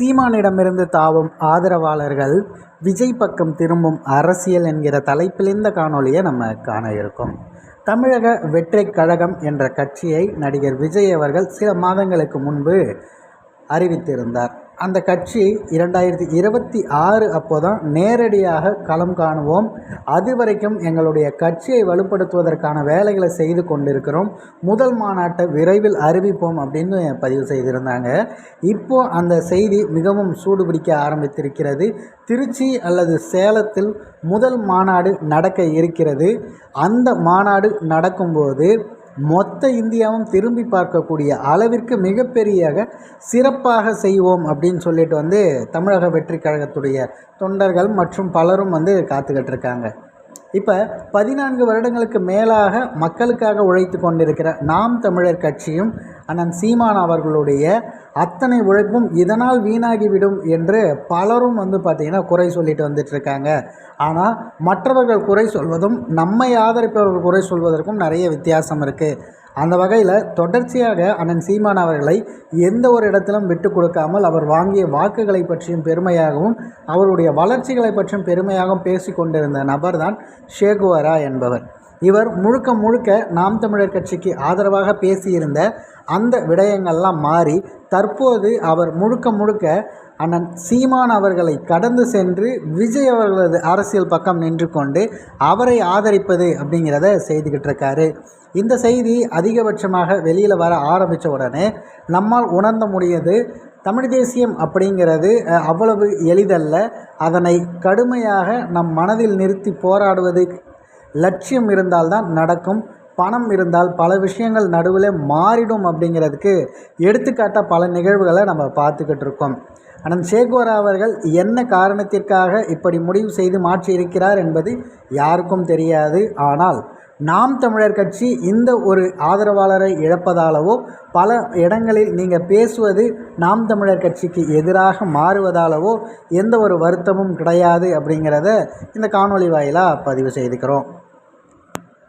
சீமானிடமிருந்து தாவும் ஆதரவாளர்கள் விஜய் பக்கம் திரும்பும் அரசியல் என்கிற தலைப்பிலிருந்த காணொலியை நம்ம காண இருக்கோம். தமிழக வெற்றி கழகம் என்ற கட்சியை நடிகர் விஜய் அவர்கள் சில மாதங்களுக்கு முன்பு அறிவித்திருந்தார். அந்த கட்சி இரண்டாயிரத்தி இருபத்தி ஆறு அப்போ தான் நேரடியாக களம் காணுவோம். அது வரைக்கும் எங்களுடைய கட்சியை வலுப்படுத்துவதற்கான வேலைகளை செய்து கொண்டிருக்கிறோம். முதல் மாநாட்டை விரைவில் அறிவிப்போம் அப்படின்னு பதிவு செய்திருந்தாங்க. இப்போ அந்த செய்தி மிகவும் சூடுபிடிக்க ஆரம்பித்திருக்கிறது. திருச்சி அல்லது சேலத்தில் முதல் மாநாடு நடக்க இருக்கிறது. அந்த மாநாடு நடக்கும்போது மொத்த இந்தியாவும் திரும்பி பார்க்கக்கூடிய அளவிற்கு மிகப்பெரிய சிறப்பாக செய்வோம் அப்படின்னு சொல்லிட்டு வந்து தமிழக வெற்றி கழகத்துடைய தொண்டர்கள் மற்றும் பலரும் வந்து காத்துக்கிட்டு இருக்காங்க இப்போ பதினான்கு வருடங்களுக்கு மேலாக மக்களுக்காக உழைத்து கொண்டிருக்கிற நாம் தமிழர் கட்சியும் அண்ணன் சீமான் அவர்களுடைய அத்தனை உழைப்பும் இதனால் வீணாகிவிடும் என்று பலரும் வந்து பார்த்திங்கன்னா குறை சொல்லிட்டு வந்துட்டுருக்காங்க. ஆனால் மற்றவர்கள் குறை சொல்வதும் நம்மை ஆதரிப்பவர்கள் குறை சொல்வதற்கும் நிறைய வித்தியாசம் இருக்குது அந்த வகையில் தொடர்ச்சியாக அண்ணன் சீமான் அவர்களை எந்த ஒரு இடத்திலும் விட்டு கொடுக்காமல் அவர் வாங்கிய வாக்குகளை பற்றியும் பெருமையாகவும் அவருடைய வளர்ச்சிகளை பற்றியும் பெருமையாகவும் பேசி கொண்டிருந்த நபர் தான் ஷேகுவரா என்பவர். இவர் முழுக்க முழுக்க நாம் தமிழர் கட்சிக்கு ஆதரவாக பேசியிருந்த அந்த விடயங்கள்லாம் மாறி தற்போது அவர் முழுக்க முழுக்க அண்ணன் சீமான் அவர்களை கடந்து சென்று விஜய் அவர்களது அரசியல் பக்கம் நின்று கொண்டு அவரை ஆதரிப்பது அப்படிங்கிறத செய்துக்கிட்டு இருக்காரு. இந்த செய்தி அதிகபட்சமாக வெளியில் வர ஆரம்பித்த உடனே நம்மால் உணர்ந்த முடியது தமிழ் தேசியம் அப்படிங்கிறது அவ்வளவு எளிதல்ல. அதனை கடுமையாக நம் மனதில் நிறுத்தி போராடுவது லட்சியம் இருந்தால்தான் நடக்கும் பணம் இருந்தால் பல விஷயங்கள் நடுவில் மாறிடும் அப்படிங்கிறதுக்கு எடுத்துக்காட்டாக பல நிகழ்வுகளை நம்ம பார்த்துக்கிட்டு இருக்கோம். அனந்த் சேகோரா அவர்கள் என்ன காரணத்திற்காக இப்படி முடிவு செய்து மாற்றி இருக்கிறார் என்பது யாருக்கும் தெரியாது. ஆனால் நாம் தமிழர் கட்சி இந்த ஒரு ஆதரவாளரை இழப்பதாலவோ பல இடங்களில் நீங்கள் பேசுவது நாம் தமிழர் கட்சிக்கு எதிராக மாறுவதாலவோ எந்த ஒரு வருத்தமும் கிடையாது அப்படிங்கிறத இந்த காணொலி வாயிலாக பதிவு செய்துக்கிறோம்.